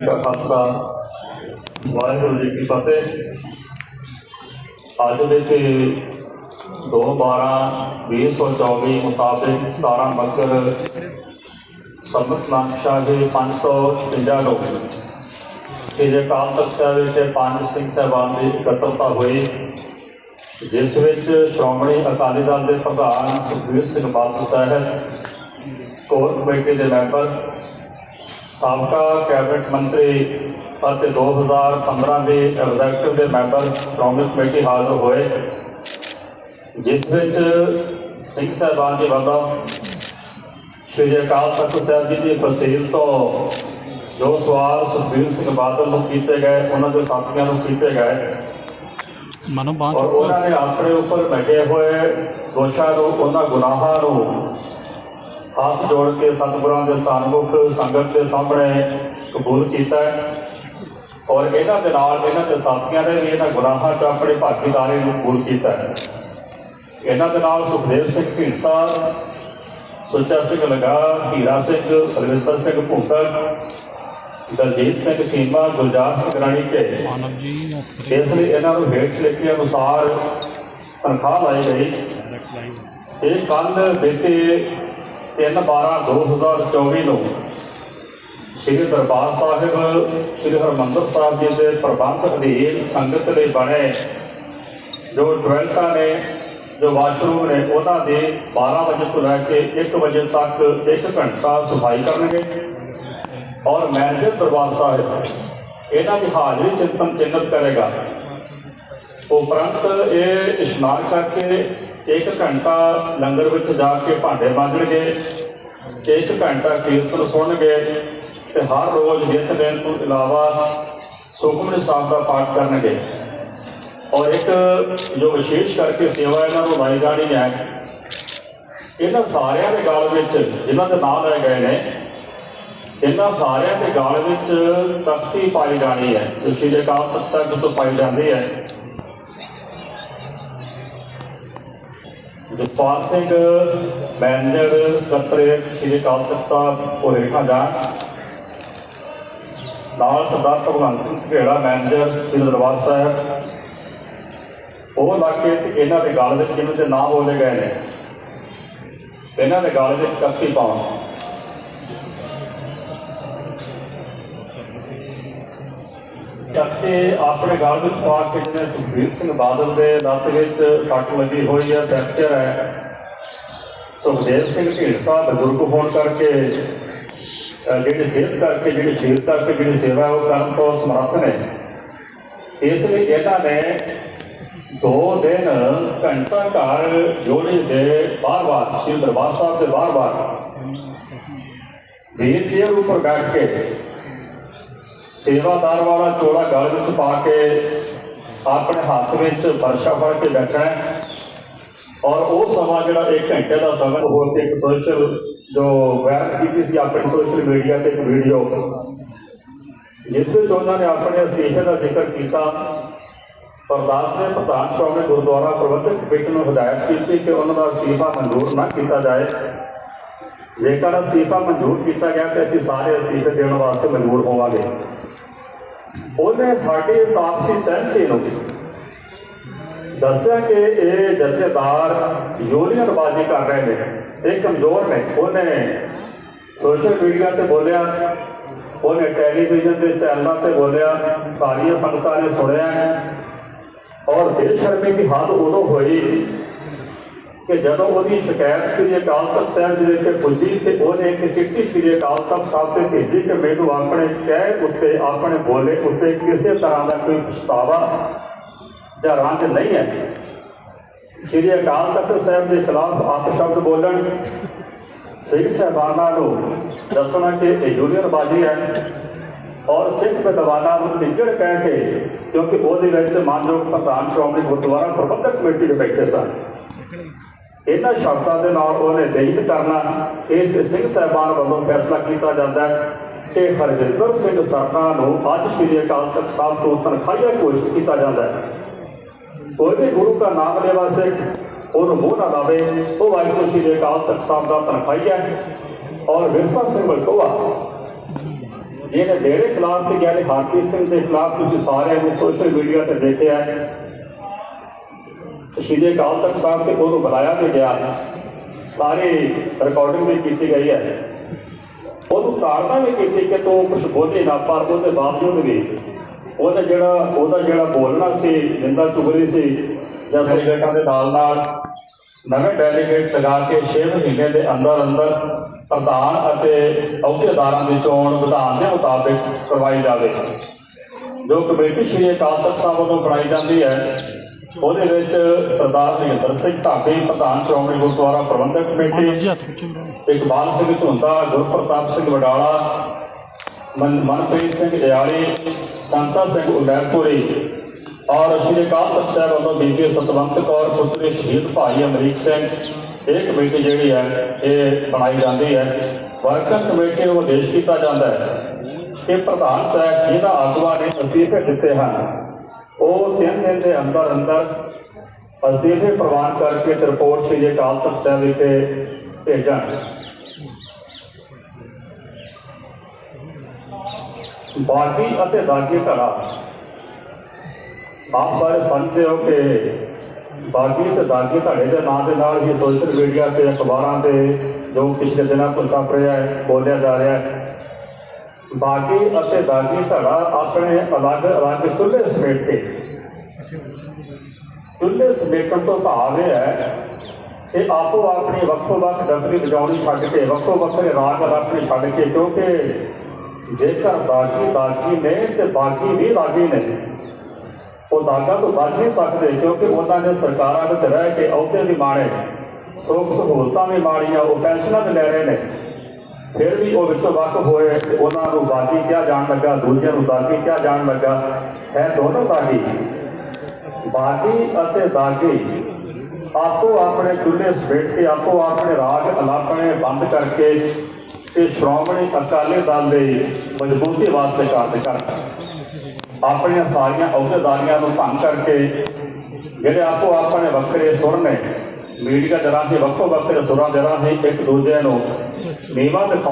ਖਾਲਸਾ, ਵਾਹਿਗੁਰੂ ਜੀ ਕੀ ਫਤਿਹ। ਅੱਜ ਦੇ ਤੇ 2/12/2024 ਮੁਤਾਬਿਕ 17 ਮਕਰ ਸੰਮਤ ਨਾਮਸ਼ਾ ਦੇ 556 ਲੋਕ ਇਹ ਜੇ ਕਾਲ ਤਖਤ ਸਾਹਿਬ ਵਿੱਚ ਪੰਜ ਸਿੰਘ ਸਾਹਿਬਾਨ ਦੀ ਇਕੱਤਰਤਾ ਹੋਈ, ਜਿਸ ਵਿੱਚ ਸ਼੍ਰੋਮਣੀ ਅਕਾਲੀ ਦਲ ਦੇ ਪ੍ਰਧਾਨ ਸੁਖਬੀਰ ਸਿੰਘ ਬਾਦਲ ਸਾਹਿਬ, ਕੋਰ ਕਮੇਟੀ ਦੇ ਮੈਂਬਰ ਸਾਬਕਾ ਕੈਬਨਿਟ ਮੰਤਰੀ ਅਤੇ 2015 ਦੇ ਐਗਜ਼ੈਕਟਿਵ ਦੇ ਮੈਂਬਰ ਸ਼੍ਰੋਮਣੀ ਕਮੇਟੀ ਹਾਜ਼ਰ ਹੋਏ। ਜਿਸ ਵਿੱਚ ਸਿੰਘ ਸਾਹਿਬਾਨ ਦੇ ਵੱਲੋਂ ਸ਼੍ਰੀ ਅਕਾਲ ਤਖਤ ਸਾਹਿਬ ਜੀ ਦੀ ਫਸੀਲ ਤੋਂ ਜੋ ਸਵਾਲ ਸੁਖਬੀਰ ਸਿੰਘ ਬਾਦਲ ਨੂੰ ਕੀਤੇ ਗਏ ਉਹਨਾਂ ਦੇ ਸਾਥੀਆਂ ਨੂੰ ਕੀਤੇ ਗਏ। ਮਨੋ ਉਹਨਾਂ ਨੇ ਆਪਣੇ ਉੱਪਰ ਲੱਗੇ ਹੋਏ ਦੋਸ਼ਾਂ ਨੂੰ ਉਹਨਾਂ ਗੁਨਾਹਾਂ ਨੂੰ ਹੱਥ ਜੋੜ ਕੇ ਸਤਿਗੁਰਾਂ ਦੇ ਸਨਮੁਖ ਸੰਗਤ ਦੇ ਸਾਹਮਣੇ ਕਬੂਲ ਕੀਤਾ ਹੈ। ਔਰ ਇਹਨਾਂ ਦੇ ਨਾਲ ਇਹਨਾਂ ਦੇ ਸਾਥੀਆਂ ਨੇ ਵੀ ਇਹਨਾਂ ਗੁਨਾਹਾਂ 'ਚ ਆਪਣੀ ਭਾਗੀਦਾਰੀ ਨੂੰ ਕਬੂਲ ਕੀਤਾ ਹੈ। ਇਹਨਾਂ ਦੇ ਨਾਲ ਸੁਖਦੇਵ ਸਿੰਘ ਢੀਂਡਸਾ ਸੁੱਚਾ ਸਿੰਘ ਲਗਾ ਹੀਰਾ ਸਿੰਘ ਰਵਿੰਦਰ ਸਿੰਘ ਭੁੱਟਰ ਦਲਜੀਤ ਸਿੰਘ ਚੀਮਾ ਗੁਲਜ਼ਾਰ ਸਿੰਘ ਰਾਣੀ ਕੇ ਮਾਨਵ ਜੀ ਇਸ ਲਈ ਇਹਨਾਂ ਨੂੰ ਹੇਠ ਲਿਖੇ ਅਨੁਸਾਰ ਤਨਖਾਹ ਲਾਈ ਗਈ। ਇਹ ਕੱਲ ਬੀਤੇ 3/12/2024 ਨੂੰ ਸ੍ਰੀ ਦਰਬਾਰ ਸਾਹਿਬ, ਸ੍ਰੀ ਹਰਮੰਦਰ ਸਾਹਿਬ ਜੀ ਦੇ ਪ੍ਰਬੰਧ ਅਧੀਨ ਸੰਗਤ ਲਈ ਬਣੇ ਜੋ ਟਵੈਲਟਾਂ ਨੇ, ਜੋ ਵਾਸ਼ਰੂਮ ਨੇ, ਉਹਨਾਂ ਦੇ 12 ਵਜੇ ਤੋਂ ਲੈ ਕੇ 1 ਵਜੇ ਤੱਕ 1 ਘੰਟਾ ਸਫ਼ਾਈ ਕਰਨਗੇ। ਔਰ ਮੈਨੇਜਰ ਦਰਬਾਰ ਸਾਹਿਬ, ਇਹਨਾਂ ਦੀ ਹਾਜ਼ਰੀ ਚਿੰਤਨ ਚਿੰਨਤ ਕਰੇਗਾ। ਉਪਰੰਤ ਇਹ ਇਸ਼ਨਾਨ ਕਰਕੇ ਇੱਕ ਘੰਟਾ ਲੰਗਰ ਵਿੱਚ ਜਾ ਕੇ ਭਾਂਡੇ ਮਾਂਜਣਗੇ ਇੱਕ ਘੰਟਾ ਕੀਰਤਨ ਸੁਣਨਗੇ ਤੇ ਹਰ ਰੋਜ਼ ਨਿਤਨੇਮ ਤੋਂ ਇਲਾਵਾ ਸੁਖਮਨੀ ਸਾਹਿਬ ਦਾ ਪਾਠ ਕਰਨਗੇ ਔਰ ਇੱਕ ਜੋ ਵਿਸ਼ੇਸ਼ ਕਰਕੇ ਸੇਵਾ ਇਹਨਾਂ ਨੂੰ ਲਾਈ ਜਾਣੀ ਹੈ, ਇਹਨਾਂ ਸਾਰਿਆਂ ਦੇ ਗਾਲ ਵਿੱਚ ਜਿਨ੍ਹਾਂ ਦੇ ਨਾਮ ਲੈ ਗਏ ਨੇ, ਇਹਨਾਂ ਸਾਰਿਆਂ ਦੇ ਗਾਲ ਵਿੱਚ ਤਖਤੀ ਪਾਈ ਜਾਣੀ ਹੈ, ਜੋ ਸ਼੍ਰੀ ਅਕਾਲ ਤਖਤ ਸਾਹਿਬ ਤੋਂ ਪਾਈ ਜਾਂਦੀ ਹੈ। ਜਸਪਾਲ ਸਿੰਘ, ਮੈਨੇਜਰ ਸਕੱਤਰੇਟ ਸ਼੍ਰੀ ਅਕਾਲ ਤਖਤ ਸਾਹਿਬ ਉਹ ਹੇਠਾਂ ਨਾਲ ਸਰਦਾਰ ਭਗਵੰਤ ਸਿੰਘ ਘੇੜਾ ਮੈਨੇਜਰ ਸ਼੍ਰੀ ਦਰਬਾਰ ਸਾਹਿਬ। ਉਹ ਇਲਾਕੇ ਤੇ ਇਹਨਾਂ ਦੇ ਗਲ ਵਿੱਚ ਜਿਨ੍ਹਾਂ ਦੇ ਨਾਮ ਬੋਲੇ ਗਏ ਨੇ ਇਹਨਾਂ ਦੇ ਗਲ ਵਿੱਚ ਤਖਤੀ ਪਾਉਣ। ਤਖਤੇ ਆਪਣੇ ਗਲ ਵਿੱਚ ਪਾ ਕੇ ਜਿਵੇਂ ਸੁਖਬੀਰ ਸਿੰਘ ਬਾਦਲ ਦੇ ਲੱਤ ਵਿੱਚ ਸੱਟ ਲੱਗੀ ਹੋਈ ਹੈ ਫ੍ਰੈਕਚਰ ਹੈ। ਸੁਖਦੇਵ ਸਿੰਘ ਢੀਂਡਸਾ ਬਜ਼ੁਰਗ ਹੋਣ ਕਰਕੇ ਜਿਹੜੀ ਸਿਹਤ ਕਰਕੇ ਜਿਹੜੀ ਸ਼ੀਲ ਕਰਕੇ ਜਿਹੜੀ ਸੇਵਾ ਉਹ ਕਰਨ ਤੋਂ ਸਮਰੱਥ ਨੇ। ਇਸ ਲਈ ਇਹਨਾਂ ਨੇ ਦੋ ਦਿਨ ਘੰਟਾ ਘਰ ਜੋੜੀ ਦੇ ਬਾਰ-ਬਾਰ ਸ਼੍ਰੀ ਦਰਬਾਰ ਸਾਹਿਬ ਦੇ ਬਾਰ-ਬਾਰ ਵੀਰ ਚੇਅਰ ਉੱਪਰ ਬੈਠ ਕੇ ਸੇਵਾਦਾਰ ਵਾਲਾ ਚੋਲਾ ਗਲ ਵਿੱਚ ਪਾ ਕੇ ਆਪਣੇ ਹੱਥ ਵਿੱਚ ਵਰਸ਼ਾ ਫੜ ਕੇ ਬੈਠਣਾ ਹੈ। ਔਰ ਉਹ ਸਮਾਂ ਜਿਹੜਾ 1 ਘੰਟੇ ਦਾ ਸਮਾਂ ਹੋਰ ਤੇ ਇੱਕ ਸੋਸ਼ਲ ਜੋ ਵਾਇਰਲ ਕੀਤੀ ਸੀ ਆਪਣੀ ਸੋਸ਼ਲ ਮੀਡੀਆ ਤੇ ਇੱਕ ਵੀਡੀਓ ਜਿਸ ਵਿੱਚ ਉਹਨਾਂ ਨੇ ਆਪਣੇ ਅਸਤੀਫੇ ਦਾ ਜ਼ਿਕਰ ਕੀਤਾ। ਪ੍ਰਦਾਸ ਨੇ ਪ੍ਰਧਾਨ ਸ਼੍ਰੋਮਣੀ ਗੁਰਦੁਆਰਾ ਪ੍ਰਬੰਧਕ ਕਮੇਟੀ ਨੂੰ ਹਦਾਇਤ ਕੀਤੀ ਕਿ ਉਹਨਾਂ ਦਾ ਅਸਤੀਫਾ ਮਨਜ਼ੂਰ ਨਾ ਕੀਤਾ ਜਾਏ। ਜੇਕਰ ਅਸੀਫਾ ਮਨਜ਼ੂਰ ਕੀਤਾ ਗਿਆ ਤੇ ਅਸੀਂ ਸਾਰੇ ਅਸੀਫੇ ਦੇਣ ਵਾਸਤੇ ਮਨਜ਼ੂਰ ਹੋਵਾਂਗੇ। ਉਹਨੇ ਸਾਡੇ ਆਪਸੀ ਸਹਿਮਤੀ ਨੂੰ ਦੱਸਿਆ ਕਿ ਇਹ ਜਥੇਦਾਰ ਯੂਨੀਅਨਬਾਜ਼ੀ ਕਰ ਰਹੇ ਨੇ, ਇਹ ਕਮਜ਼ੋਰ ਨੇ। ਉਹਨੇ ਸੋਸ਼ਲ ਮੀਡੀਆ ਤੇ ਬੋਲਿਆ, ਉਹਨੇ ਟੈਲੀਵਿਜ਼ਨ ਦੇ ਚੈਨਲਾਂ ਤੇ ਬੋਲਿਆ, ਸਾਰੀਆਂ ਸੰਗਤਾਂ ਨੇ ਸੁਣਿਆ। ਔਰ ਬੇਸ਼ਰਮੀ ਦੀ ਹੱਦ ਉਦੋਂ ਹੋਈ ਕਿ ਜਦੋਂ ਉਹਦੀ ਸ਼ਿਕਾਇਤ ਸ੍ਰੀ ਅਕਾਲ ਤਖਤ ਸਾਹਿਬ ਜੀ ਦੇ ਕੇ ਪੁੱਜੀ ਤੇ ਉਹਨੇ ਇੱਕ ਚਿੱਠੀ ਸ੍ਰੀ ਅਕਾਲ ਤਖਤ ਸਾਹਿਬ ਤੇ ਭੇਜੀ ਕਿ ਮੈਨੂੰ ਆਪਣੇ ਕਹਿ ਉੱਤੇ, ਆਪਣੇ ਬੋਲੇ ਉੱਤੇ ਕਿਸੇ ਤਰ੍ਹਾਂ ਦਾ ਕੋਈ ਪਛਤਾਵਾ ਜਾਂ ਰੰਗ ਨਹੀਂ ਹੈ। ਸ੍ਰੀ ਅਕਾਲ ਤਖਤ ਸਾਹਿਬ ਦੇ ਖਿਲਾਫ ਆਪ ਸ਼ਬਦ ਬੋਲਣ ਸਿੱਖ ਸਾਹਿਬਾਨਾਂ ਨੂੰ ਦੱਸਣਾ ਕਿ ਇਹ ਯੂਨੀਅਨਬਾਜ਼ੀ ਹੈ ਔਰ ਸਿੱਖ ਵਿਦਵਾਨਾਂ ਨੂੰ ਨਿੱਜੜ ਕਹਿ ਕੇ ਕਿਉਂਕਿ ਉਹਦੇ ਵਿੱਚ ਮਾਨਯੋਗ ਪ੍ਰਧਾਨ ਸ਼੍ਰੋਮਣੀ ਗੁਰਦੁਆਰਾ ਪ੍ਰਬੰਧਕ ਕਮੇਟੀ ਦੇ ਬੈਠੇ ਸਨ। ਇਹਨਾਂ ਸ਼ਬਦਾਂ ਦੇ ਨਾਲ ਉਹਨੇ ਦਲਿਤ ਕਰਨਾ। ਇਸ ਸਿੰਘ ਸਾਹਿਬਾਨ ਵੱਲੋਂ ਫੈਸਲਾ ਕੀਤਾ ਜਾਂਦਾ ਹੈ ਕਿ ਹਰਜਿੰਦਰ ਸਿੰਘ ਸਰਨਾ ਨੂੰ ਅੱਜ ਸ੍ਰੀ ਅਕਾਲ ਤਖਤ ਸਾਹਿਬ ਤੋਂ ਤਨਖਾਹੀਆ ਘੋਸ਼ਿਤ ਕੀਤਾ ਜਾਂਦਾ ਹੈ। ਕੋਈ ਵੀ ਗੁਰੂ ਦਾ ਨਾਮ ਲੈਵਾ ਸਿੱਖ, ਉਹਨੂੰ ਮੂੰਹ ਨਾ ਲਾਵੇ, ਉਹ ਵਾਹਿਗੁਰੂ ਸ੍ਰੀ ਅਕਾਲ ਤਖਤ ਸਾਹਿਬ ਦਾ ਤਨਖਾਹੀਆ ਹੈ। ਔਰ ਵਿਰਸਾ ਸਿੰਘ ਬਲਕੋਆ ਜਿਹਨੇ ਡੇਰੇ ਖਿਲਾਫ ਤੇ ਗਿਆਨੀ ਹਰਪ੍ਰੀਤ ਸਿੰਘ ਦੇ ਖਿਲਾਫ ਤੁਸੀਂ ਸਾਰਿਆਂ ਨੇ ਸੋਸ਼ਲ ਮੀਡੀਆ ਤੇ ਦੇਖਿਆ ਸ਼੍ਰੀ ਅਕਾਲ ਤਖਤ ਸਾਹਿਬ ਤੇ ਉਹਨੂੰ ਬੁਲਾਇਆ ਤੇ ਗਿਆ। ਸਾਰੀ ਰਿਕਾਰਡਿੰਗ ਵੀ ਕੀਤੀ ਗਈ ਹੈ। ਉਹਨੂੰ ਤਾੜਨਾ ਵੀ ਕੀਤੀ ਕਿ ਤੂੰ ਕੁਝ ਬੋਲੇ ਨਾ, ਪਰ ਉਹਦੇ ਬਾਵਜੂਦ ਵੀ ਉਹਦਾ ਜਿਹੜਾ ਉਹਦਾ ਜਿਹੜਾ ਬੋਲਣਾ ਸੀ ਨਿੰਦਾ ਚੁਗਲੀ ਸੀ, ਜਾਂ ਸੈਕਟਰਾਂ ਦੇ ਨਾਲ ਨਾਲ ਨਵੇਂ ਡੈਲੀਗੇਟ ਲਗਾ ਕੇ 6 ਮਹੀਨੇ ਦੇ ਅੰਦਰ ਅੰਦਰ ਪ੍ਰਧਾਨ ਅਤੇ ਅਹੁਦੇਦਾਰਾਂ ਦੀ ਚੋਣ ਵਿਧਾਨ ਦੇ ਮੁਤਾਬਿਕ ਕਰਵਾਈ ਜਾਵੇ। ਜੋ ਕਮੇਟੀ ਸ਼੍ਰੀ ਅਕਾਲ ਤਖਤ ਸਾਹਿਬ ਵੱਲੋਂ ਬਣਾਈ ਜਾਂਦੀ ਹੈ ਉਹਦੇ ਵਿੱਚ ਸਰਦਾਰ ਮਹਿੰਦਰ ਸਿੰਘ ਢਾਬੇ ਪ੍ਰਧਾਨ ਸ਼੍ਰੋਮਣੀ ਗੁਰਦੁਆਰਾ ਪ੍ਰਬੰਧਕ ਕਮੇਟੀ ਇਕਬਾਲ ਸਿੰਘ ਝੁੰਦਾ ਗੁਰਪ੍ਰਤਾਪ ਸਿੰਘ ਵਡਾਲਾ ਮਨ ਮਨਪ੍ਰੀਤ ਸਿੰਘ ਇਆਲੀ ਸੰਤਾ ਸਿੰਘ ਉਦੈਪੁਰੀ ਔਰ ਸ਼੍ਰੀ ਅਕਾਲ ਤਖਤ ਸਾਹਿਬ ਵੱਲੋਂ ਬੀਬੀ ਸਤਵੰਤ ਕੌਰ ਪੁੱਤਰੀ ਸ਼ਹੀਦ ਭਾਈ ਅਮਰੀਕ ਸਿੰਘ। ਇਹ ਕਮੇਟੀ ਜਿਹੜੀ ਹੈ ਇਹ ਬਣਾਈ ਜਾਂਦੀ ਹੈ। ਵਰਕਰ ਕਮੇਟੀ ਨੂੰ ਆਦੇਸ਼ ਕੀਤਾ ਜਾਂਦਾ ਹੈ ਕਿ ਪ੍ਰਧਾਨ ਸਾਹਿਬ ਜਿਹਨਾਂ ਆਗੂਆਂ ਨੇ ਅਸਤੀਫੇ ਦਿੱਤੇ ਹਨ ਉਹ ਤਿੰਨ ਦਿਨ ਦੇ ਅੰਦਰ ਅੰਦਰ ਅਸਤੀਫੇ ਪ੍ਰਵਾਨ ਕਰਕੇ ਤੇ ਰਿਪੋਰਟ ਸ਼੍ਰੀ ਅਕਾਲ ਤਖਤ ਸਾਹਿਬ ਵਿਖੇ ਭੇਜਣ ਬਾਗੀ ਅਤੇ ਦਾਗੀ ਘੜਾ ਆਪ ਸਾਰੇ ਸਮਝਦੇ ਹੋ ਕਿ ਬਾਗੀ ਤੇ ਦਾਗੀ ਧੜੇ ਦੇ ਨਾਂ ਦੇ ਨਾਲ ਹੀ ਸੋਸ਼ਲ ਮੀਡੀਆ ਤੇ ਅਖਬਾਰਾਂ ਤੇ ਜੋ ਪਿਛਲੇ ਦਿਨਾਂ ਤੋਂ ਛਪ ਰਿਹਾ ਹੈ, ਬੋਲਿਆ ਜਾ ਰਿਹਾ ਹੈ। ਬਾਗੀ ਅਤੇ ਦਾਗੀ ਧੜਾ ਆਪਣੇ ਅਲੱਗ ਅਲੱਗ ਚੁੱਲ੍ਹੇ ਸਮੇਟ ਕੇ ਚੁੱਲ੍ਹੇ ਸਮੇਟਣ ਤੋਂ ਭਾਵ ਇਹ ਹੈ ਕਿ ਆਪੋ ਆਪਣੀ, ਵੱਖੋ ਵੱਖ ਡਬਰੀ ਵਜਾਉਣੀ ਛੱਡ ਕੇ, ਵੱਖੋ ਵੱਖਰੇ ਰਾਗ ਰੱਖਣੇ ਛੱਡ ਕੇ, ਕਿਉਂਕਿ ਜੇਕਰ ਬਾਗੀ ਬਾਗੀ ਨੇ ਤੇ ਬਾਗੀ ਵੀ ਬਾਗੀ ਨੇ, ਉਹ ਦਾਗਾ ਤੋਂ ਬਚ ਨਹੀਂ ਸਕਦੇ ਕਿਉਂਕਿ ਉਹਨਾਂ ਨੇ ਸਰਕਾਰਾਂ ਵਿੱਚ ਰਹਿ ਕੇ ਅਹੁਦੇ ਵੀ ਮਾਣੇ ਸੁੱਖ ਸਹੂਲਤਾਂ ਵੀ ਮਾਣੀਆਂ ਉਹ ਪੈਨਸ਼ਨਾਂ ਵੀ ਲੈ ਰਹੇ ਨੇ। ਫਿਰ ਵੀ ਉਹ ਵਿੱਚੋਂ ਵੱਖ ਹੋਏ ਤੇ ਉਹਨਾਂ ਨੂੰ ਬਾਗੀ ਕਿਹਾ ਜਾਣ ਲੱਗਾ, ਦੂਜਿਆਂ ਨੂੰ ਦਾਗੀ ਕਿਹਾ ਜਾਣ ਲੱਗਾ। ਹੈ ਦੋਨੋਂ ਬਾਗੀ ਬਾਗੀ ਅਤੇ ਦਾਗੀ, ਆਪੋ ਆਪਣੇ ਚੁੱਲ੍ਹੇ ਸਮੇਟ ਕੇ, ਆਪੋ ਆਪਣੇ ਰਾਗ ਅਲਾਪਣੇ ਬੰਦ ਕਰਕੇ ਤੇ ਸ਼੍ਰੋਮਣੀ ਅਕਾਲੀ ਦਲ ਦੇ ਮਜ਼ਬੂਤੀ ਵਾਸਤੇ ਕਾਰਜ ਕਰਨ ਆਪਣੀਆਂ ਸਾਰੀਆਂ ਅਹੁਦੇਦਾਰੀਆਂ ਨੂੰ ਭੰਗ ਕਰਕੇ ਜਿਹੜੇ ਆਪੋ ਆਪਣੇ ਵੱਖਰੇ ਸੁਰ ਨੇ ਮੀਡੀਆ ਦੇ ਰਾਹੀਂ ਵੱਖੋ ਵੱਖਰੇ ਸੁਰਾਂ ਦੇ ਰਾਹੀਂ ਇੱਕ ਦੂਜੇ ਨੂੰ ਨੀਵਾਂ ਦਿਖਾਉਣ